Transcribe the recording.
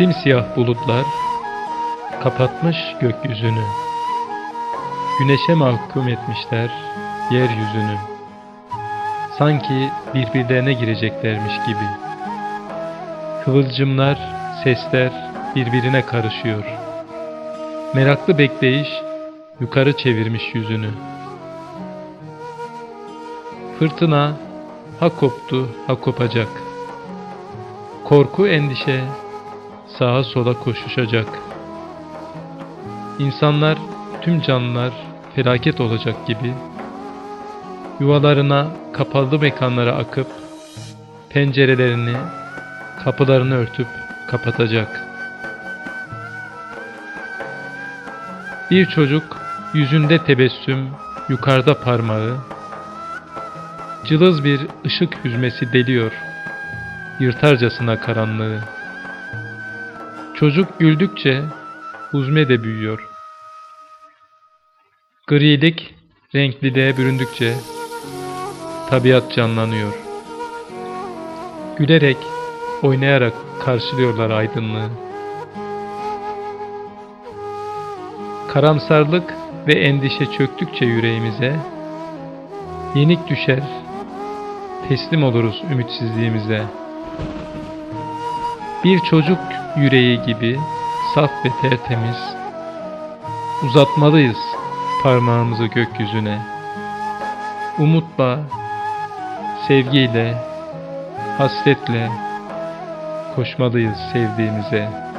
Simsiyah bulutlar kapatmış gökyüzünü. Güneşe mahkum etmişler yeryüzünü. Sanki birbirlerine gireceklermiş gibi. Kıvılcımlar, sesler birbirine karışıyor. Meraklı bekleyiş yukarı çevirmiş yüzünü. Fırtına ha koptu ha kopacak. Korku endişe sağa sola koşuşacak. İnsanlar, tüm canlılar felaket olacak gibi yuvalarına, kapalı mekanlara akıp pencerelerini, kapılarını örtüp kapatacak. Bir çocuk yüzünde tebessüm, yukarıda parmağı, cılız bir ışık hüzmesi deliyor, yırtarcasına karanlığı. Çocuk güldükçe huzme de büyüyor. Grilik renkliliğe büründükçe tabiat canlanıyor. Gülerek, oynayarak karşılıyorlar aydınlığı. Karamsarlık ve endişe çöktükçe yüreğimize, yenik düşer, teslim oluruz ümitsizliğimize. Bir çocuk yüreği gibi saf ve tertemiz, uzatmalıyız parmağımızı gökyüzüne. Umutla, sevgiyle, hasretle koşmalıyız sevdiğimize.